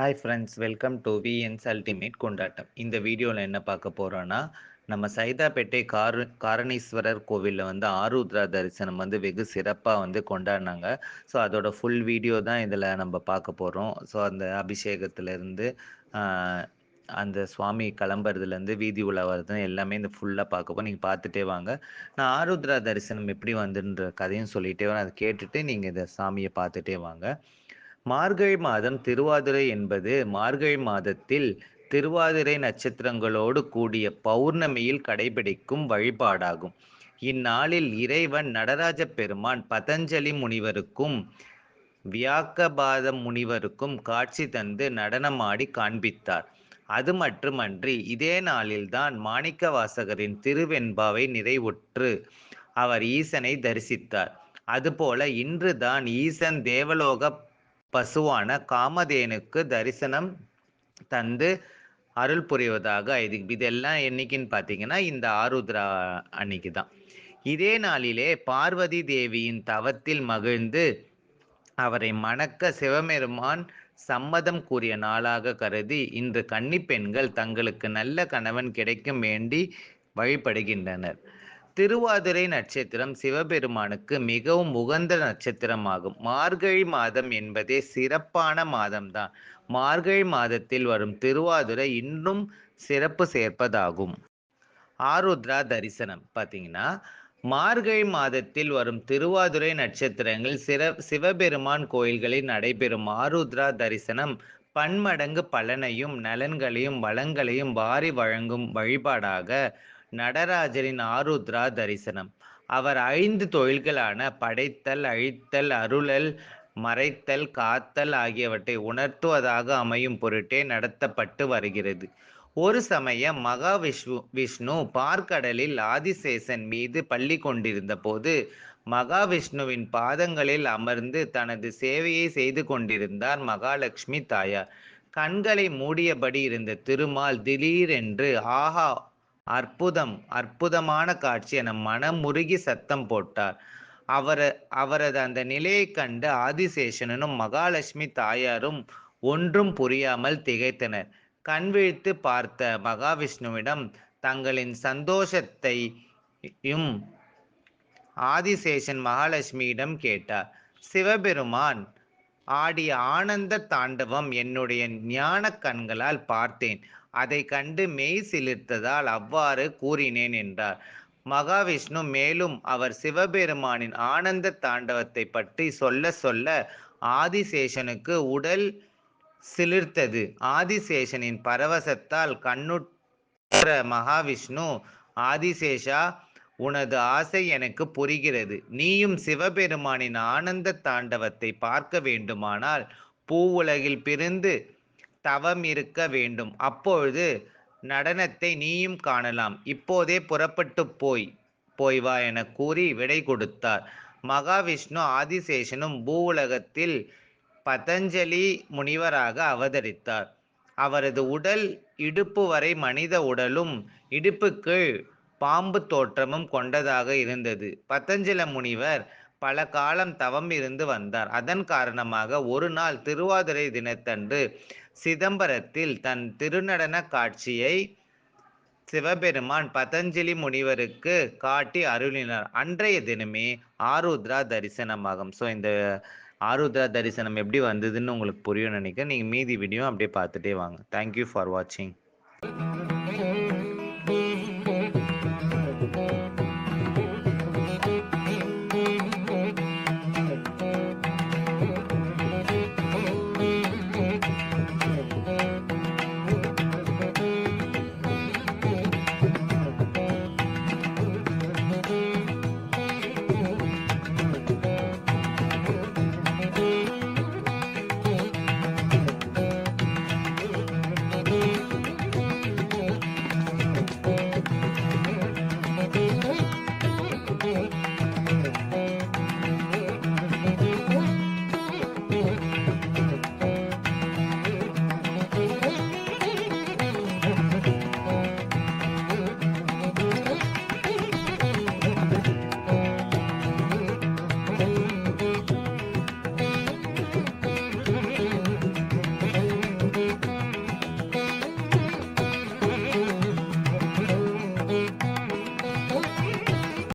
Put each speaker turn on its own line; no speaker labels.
Hi friends welcome to V N S ultimate கொண்டாட்டம் இந்த வீடியோவில் என்ன பார்க்க போகிறோன்னா நம்ம சைதாப்பேட்டை காரு காரணீஸ்வரர் கோவிலில் வந்து ஆருத்ரா தரிசனம் வந்து வெகு சிறப்பாக வந்து கொண்டாடினாங்க. ஸோ அதோட ஃபுல் வீடியோ தான் இதில் நம்ம பார்க்க போகிறோம் ஸோ அந்த அபிஷேகத்துலேருந்து அந்த சுவாமி கிளம்புறதுலேருந்து வீதி உலா எல்லாமே இந்த ஃபுல்லாக பார்க்க போகிறோம் நீங்கள் பார்த்துட்டே வாங்க. நான் ஆருத்ரா தரிசனம் எப்படி வந்துன்ற கதையும் சொல்லிகிட்டே வரேன். அதை கேட்டுட்டு நீங்கள் இந்த சாமியை பார்த்துட்டே வாங்க. மார்கழி மாதம் திருவாதிரை என்பது மார்கழி மாதத்தில் திருவாதிரை நட்சத்திரங்களோடு கூடிய பௌர்ணமியில் கடைபிடிக்கும் வழிபாடாகும். இந்நாளில் இறைவன் நடராஜ பெருமான் பதஞ்சலி முனிவருக்கும் வியாக்கபாத முனிவருக்கும் காட்சி தந்து நடனமாடி காண்பித்தார். அது மட்டுமன்றி இதே நாளில்தான் மாணிக்க வாசகரின் திருவெண்பாவை நிறைவுற்று அவர் ஈசனை தரிசித்தார். அதுபோல இன்றுதான் ஈசன் தேவலோக பசுவான காமதேனுக்கு தரிசனம் தந்து அருள் புரிவதாக இது இதெல்லாம் என்னைக்குன்னு பார்த்தீங்கன்னா இந்த ஆருத்ரா அன்னைக்கு தான். இதே நாளிலே பார்வதி தேவியின் தவத்தில் மகிழ்ந்து அவரை மணக்க சிவபெருமான் சம்மதம் கூறிய நாளாக கருதி இன்று கன்னி பெண்கள் தங்களுக்கு நல்ல கணவன் கிடைக்கும் வேண்டி வழிபடுகின்றனர். திருவாதிரை நட்சத்திரம் சிவபெருமானுக்கு மிகவும் உகந்த நட்சத்திரமாகும். மார்கழி மாதம் என்பதே சிறப்பான மாதம்தான். மார்கழி மாதத்தில் வரும் திருவாதிரை இன்னும் சிறப்பு சேர்ப்பதாகும். ஆருத்ரா தரிசனம். பார்த்தீங்கன்னா மார்கழி மாதத்தில் வரும் திருவாதுரை நட்சத்திரங்கள் சிற சிவபெருமான் கோயில்களில் நடைபெறும். ஆருத்ரா தரிசனம் பன்மடங்கு பலனையும் நலன்களையும் வளங்களையும் வாரி வழங்கும் வழிபாடாக நடராஜரின் ஆருத்ரா தரிசனம். அவர் ஐந்து தொழில்களான படைத்தல் அழித்தல் அருளல் மறைத்தல் காத்தல் ஆகியவற்றை உணர்த்துவதாக அமையும் பொருட்டே நடத்தப்பட்டு வருகிறது. ஒரு சமயம் மகா விஷ்ணு விஷ்ணு பார்க்கடலில் ஆதிசேஷன் மீது பள்ளி கொண்டிருந்த போது மகாவிஷ்ணுவின் பாதங்களில் அமர்ந்து தனது சேவையை செய்து கொண்டிருந்தார் மகாலட்சுமி தாயார். கண்களை மூடியபடி இருந்த திருமால் திடீரென்று ஆஹா அற்புதம் அற்புதமான காட்சி என மனம் முருகி சத்தம் போட்டார். அவர அவரது அந்த நிலையை கண்டு ஆதிசேஷனும் மகாலட்சுமி தாயாரும் ஒன்றும் புரியாமல் திகைத்தனர். கண்விழித்து பார்த்த மகாவிஷ்ணுவிடம் தங்களின் சந்தோஷத்தையும் ஆதிசேஷன் மகாலட்சுமியிடம் கேட்டார். சிவபெருமான் ஆடிய ஆனந்த தாண்டவம் என்னுடைய ஞான கண்களால் பார்த்தேன். அதை கண்டு மெய் சிலிர்த்ததால் அவ்வாறு கூறினேன் என்றார். மகாவிஷ்ணு மேலும் அவர் சிவபெருமானின் ஆனந்த தாண்டவத்தை பற்றி சொல்ல சொல்ல ஆதிசேஷனுக்கு உடல் சிலிர்த்தது. ஆதிசேஷனின் பரவசத்தால் கண்ணுற்ற மகாவிஷ்ணு ஆதிசேஷா உனது ஆசை எனக்கு புரிகிறது. நீயும் சிவபெருமானின் ஆனந்த தாண்டவத்தை பார்க்க வேண்டுமானால் பூவுலகில் பிரிந்து தவம் இருக்க வேண்டும். அப்பொழுது நடனத்தை நீயும் காணலாம். இப்போதே புறப்பட்டு போய் போய் வா என கூறி விடை கொடுத்தார். மகாவிஷ்ணு ஆதிசேஷனும் பூவுலகத்தில் பதஞ்சலி முனிவராக அவதரித்தார். அவரது உடல் இடுப்பு வரை மனித உடலும் இடுப்புக்கு பாம்பு தோற்றமும் கொண்டதாக இருந்தது. பத்தஞ்சல முனிவர் பல காலம் தவம் இருந்து வந்தார். அதன் காரணமாக ஒரு நாள் திருவாதிரை தினத்தன்று சிதம்பரத்தில் தன் திருநடன காட்சியை சிவபெருமான் பதஞ்சலி முனிவருக்கு காட்டி அருளினார். அன்றைய தினமே ஆருத்ரா தரிசனமாகும். ஸோ இந்த ஆருத்ரா தரிசனம் எப்படி வந்ததுன்னு உங்களுக்கு புரியும் நினைக்கிறேன். நீங்கள் மீதி வீடியோ அப்படியே பார்த்துட்டே வாங்க. தேங்க்யூ ஃபார் வாட்சிங்